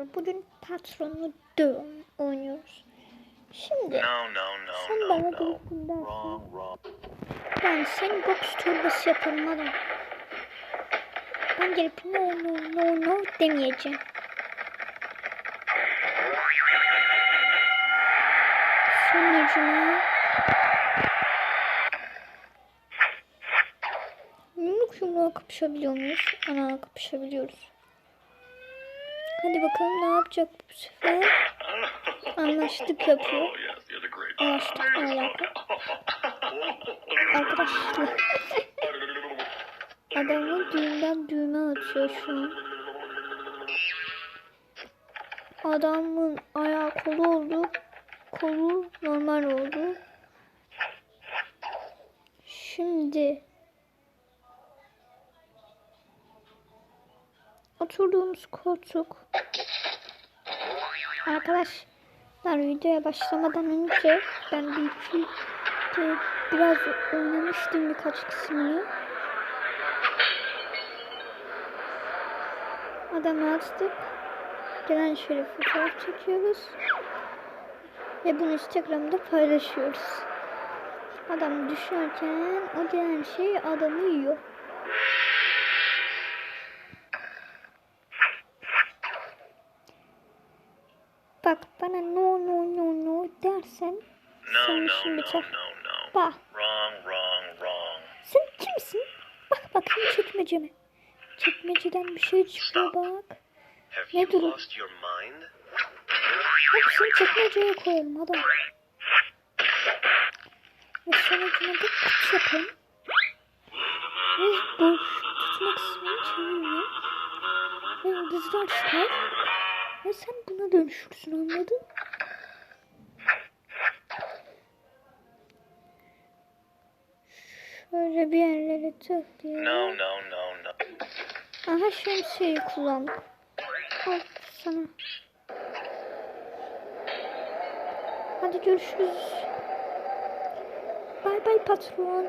arkadaşlar. Bugün patronlu döv oynuyoruz. Şimdi No, no, no, sen no, bana no. dokun dersen Wrong, wrong. ben seni boks torbası yaparım adam. Ben gelip no no no no demeyeceğim. Sonucuna Yumruk yumruğa kapışabiliyor muyuz? Ana kapışabiliyoruz. Hadi bakalım ne yapacak bu sefer? Anlaştık yapıyor. Oh. Anlaştık alaka? Arkadaşlar. Adamın düğümden düğme atıyor şu an. Adamın ayağı kolu oldu. Kolu normal oldu. Şimdi oturduğumuz koltuk. Arkadaşlar videoya başlamadan önce ben bir iki biraz oynamıştım birkaç kısmını. Adamı açtık. Gelen şöyle fotoğraf çekiyoruz. Ve bunu Instagram'da paylaşıyoruz. Adam düşerken o gelen şey adamı yiyor. Bak bana no no no no dersen No, senin no, işin no, biter. no, no. Bak Wrong, wrong, wrong. sen kimsin? Bak bakayım çekmeceme. Çekmeceden bir şey çıkıyor bak. Ne durum? Hepsini çekmeceye koyalım adam. Ve sonucuna da kutu yapalım. Ve boş tutma kısmını çeviriyor. Ve yıldızlar çıkar. Ve sen buna dönüşürsün anladın? Şöyle bir yerlere tıklayalım. No, no, no, no. Aha şemsiyeyi kullandık. Al sana. Hadi görüşürüz. Bay bay patron.